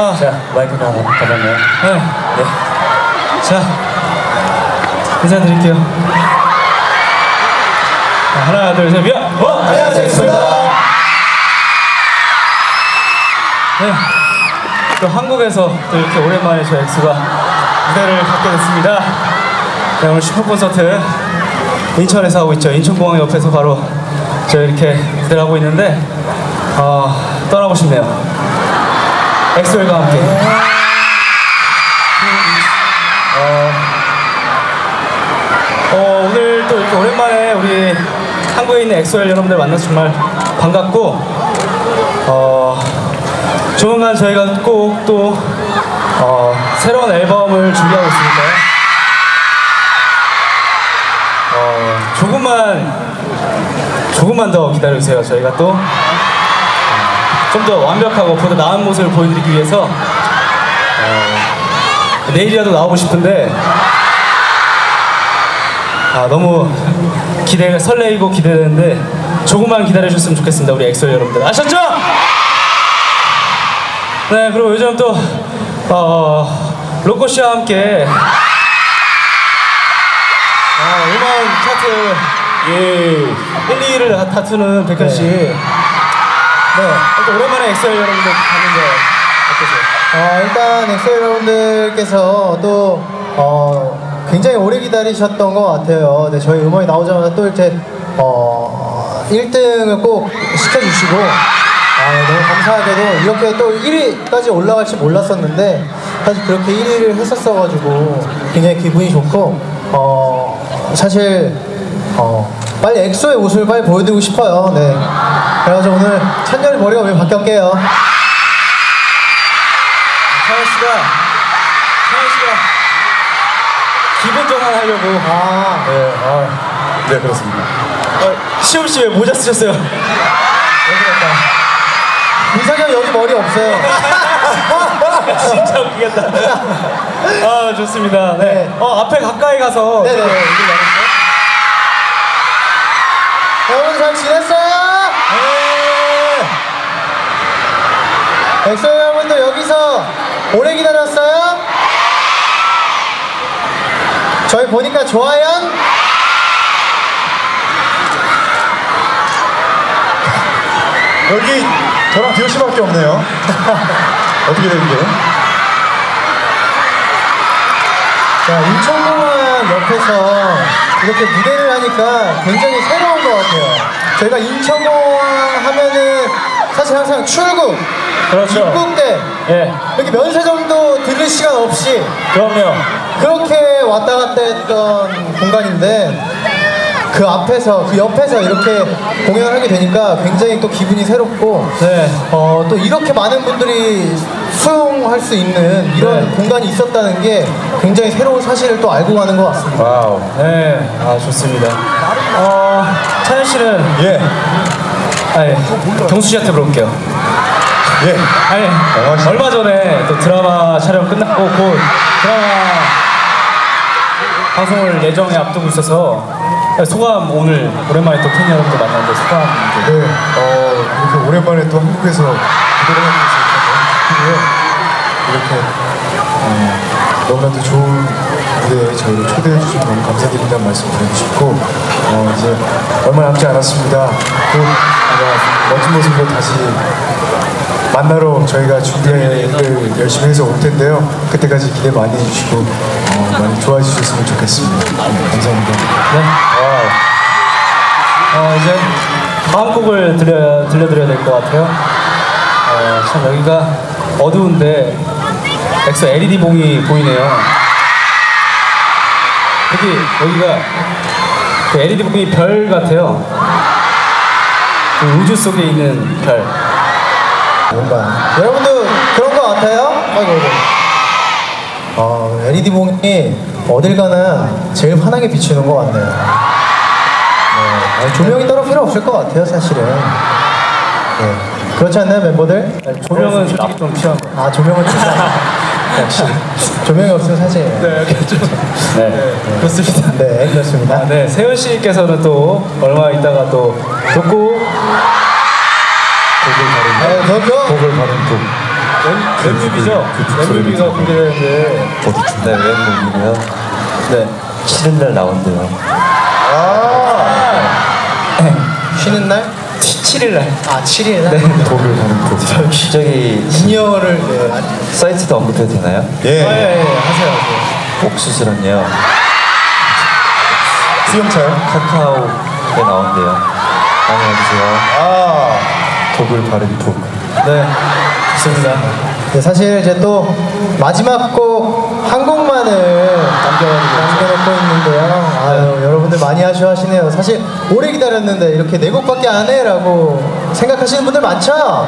아, 자, 마이크 다 받았나요? 네. 네. 자, 인사드릴게요. 자, 하나, 둘, 셋, 미안! 어, 안녕하세요, 엑소입니다. 네. 또 한국에서 또 이렇게 오랜만에 저희 엑소가 무대를 갖게 됐습니다. 네, 오늘 슈퍼 콘서트 인천에서 하고 있죠. 인천공항 옆에서 바로 저희 이렇게 무대를 하고 있는데, 어, 떠나고 싶네요. 엑소엘과 함께. 어, 어, 오늘 또 이렇게 오랜만에 우리 한국에 있는 엑소엘 여러분들 만나서 정말 반갑고, 어, 조만간 저희가 꼭 또 어, 새로운 앨범을 준비하고 있으니까요. 어, 조금만 조금만 더 기다려주세요. 저희가 또 좀 더 완벽하고 보다 나은 모습을 보여드리기 위해서 어, 내일이라도 나오고 싶은데 아, 너무 기대 설레이고 기대되는데 조금만 기다려주셨으면 좋겠습니다. 우리 엑소 여러분들 아셨죠? 네, 그리고 요즘 또 어, 로꼬 씨와 함께 아, 음악 차트 예 1, 2위를 다투는 백현 씨. 네, 또 오랜만에 엑셀 여러분들 봤는데 어떠세요? 어, 일단 엑소 여러분들께서 또 어, 굉장히 오래 기다리셨던 것 같아요. 네, 저희 음원이 나오자마자 또 이렇게 어, 1등을 꼭 시켜주시고 아, 너무 감사하게도 이렇게 또 1위까지 올라갈지 몰랐었는데 사실 그렇게 1위를 했었어가지고 굉장히 기분이 좋고 어, 사실 어, 빨리 엑소의 모습을 빨리 보여드리고 싶어요. 네. 그래가지고 오늘 찬열이 머리가 왜 바뀌었게요? 차현 씨가 차현 씨가 기분 전환하려고 아, 네, 아, 네, 그렇습니다. 어, 시험 씨왜 모자 쓰셨어요? 이상형 여기 머리 없어요. 진짜 웃기겠다. 아 좋습니다. 네. 네. 어 앞에 가까이 가서 네네. 네, 잘 지냈어요? 네. 엑소 여러분들 여기서 오래 기다렸어요? 저희 보니까 좋아요? 여기 저랑 디오 씨밖에 없네요. 어떻게 된 게? 자, 인천 공항 옆에서 이렇게 무대를 하니까 굉장히 새로운 것 같아요. 저희가 인천공항 하면은 사실 항상 출국, 그렇죠. 입국 때 예. 이렇게 면세점도 들을 시간 없이 그럼요. 그렇게 왔다 갔다 했던 공간인데 그 앞에서 그 옆에서 이렇게 공연을 하게 되니까 굉장히 또 기분이 새롭고 네. 어, 또 이렇게 많은 분들이 수용할 수 있는 이런 네. 공간이 있었다는 게 굉장히 새로운 사실을 또 알고 가는 것 같습니다. 와우. 네. 아 좋습니다. 어 찬현 씨는 예, 아 예. 경수 씨한테 물어볼게요. 예. 아니 반갑습니다. 얼마 전에 또 드라마 촬영 끝났고 곧 드라마 방송을 예정에 앞두고 있어서 소감 오늘 오랜만에 또 팬 여러분들 만났는데 소감 좀. 네, 어, 이렇게 오랜만에 또 한국에서 무대를 하고 있어서 너무 기쁘고요. 이렇게 어, 너무나도 좋은 무대에 저희를 초대해 주셔서 너무 감사드린다는 말씀 드리고 싶고 어, 이제 얼마 남지 않았습니다. 곧 아마 멋진 모습으로 다시 만나러 저희가 준비를 열심히 해서 올 텐데요. 그때까지 기대 많이 해주시고 어, 많이 좋아해 주셨으면 좋겠습니다. 네, 감사합니다. 네. 어, 이제 다음 곡을 들려, 들려드려야 될 것 같아요. 어, 참 여기가 어두운데 엑소 LED 봉이 보이네요. 특히 여기가 그 LED 봉이 별 같아요. 그 우주 속에 있는 별. 뭔가 여러분도 그런 것 같아요? 아이고 아이고. 어, LED 봉이 어딜 가나 제일 환하게 비추는 것 같네요. 네, 아니, 조명이 따로 필요 없을 것 같아요, 사실은. 네. 그렇지 않나요, 멤버들? 조명은 솔직히 좀 필요한 것 같아요. 아, 조명은 진짜. 역시. 조명이 없으면 사실. 네, 이렇게 좀. 네, 그렇습니다. 네, 그렇습니다. 아, 네, 세현 씨께서는 또 얼마 있다가 또 독고 네, 그렇죠. 곡을 바른 곡랩 뮤비죠? 랩 뮤비가 공개되는데 네, 왼몸이고요. 네. 쉬는 날 나온대요. 쉬는 날? 7일 날. 아 7일 날? 독을 가는 독. 저기 인이어를 네. 아, 사이트도 언급해도 되나요? 예, 예, 예, 하세요. 하세요. 옥수수는요. 수영차요? 카카오에 나온대요. 많이 와주세요. 아 독을 바른 독. 네, 좋습니다. 네, 사실 이제 또 마지막 곡 한 곡만을 남겨놓고 있는데요. 아유, 여러분들 많이 아쉬워하시네요. 사실 오래 기다렸는데 이렇게 네 곡밖에 안 해라고 생각하시는 분들 많죠?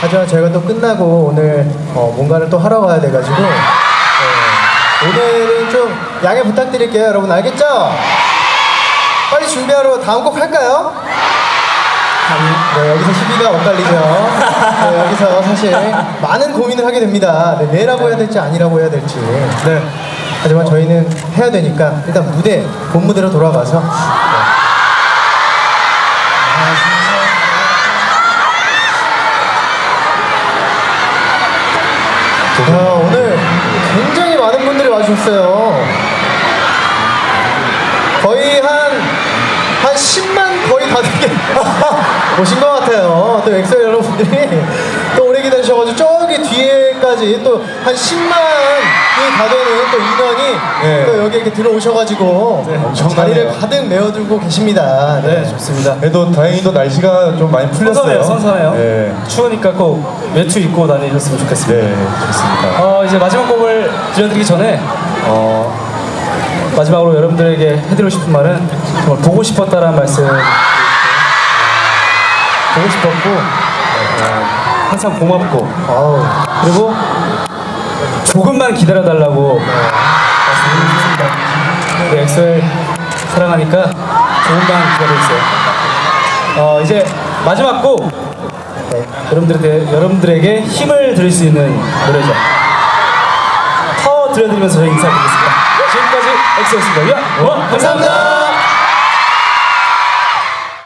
하지만 저희가 또 끝나고 오늘 어, 뭔가를 또 하러 가야 돼가지고 네, 오늘은 좀 양해 부탁드릴게요. 여러분 알겠죠? 빨리 준비하러 다음 곡 할까요? 네, 여기서 시비가 엇갈리죠. 네, 여기서 사실 많은 고민을 하게 됩니다. 네, 네라고 해야 될지 아니라고 해야 될지. 네. 하지만 저희는 해야 되니까 일단 무대, 본 무대로 돌아가서. 네. 아, 오늘 굉장히 많은 분들이 와주셨어요. 거의 한, 한 10만 거의 다 되게 오신 것 같아요. 또 엑셀 여러분들이 또 오래 기다리셔가지고 저기 뒤에까지 또 한 10만이 다 되는 또 인원이 네. 또 여기 이렇게 들어오셔가지고 엄청나네요. 자리를 가득 메워두고 계십니다. 네, 좋습니다. 그래도 다행히도 날씨가 좀 많이 풀렸어요. 선선해요, 선선해요. 네, 추우니까 꼭 외투 입고 다니셨으면 좋겠습니다. 네 좋습니다. 어, 이제 마지막 곡을 들려드리기 전에 어, 마지막으로 여러분들에게 해드리고 싶은 말은 정말 보고 싶었다라는 말씀 보고 싶었고 어, 항상 고맙고 그리고 조금만 기다려달라고 말씀드리고 싶습니다. 우리 엑소엘 사랑하니까 조금만 기다려주세요. 어, 이제 마지막 곡 네. 여러분들에게, 여러분들에게 힘을 드릴 수 있는 노래죠. 파워 들려드리면서 저희 인사드리겠습니다. 지금까지 엑소였습니다. 야, 와, 감사합니다.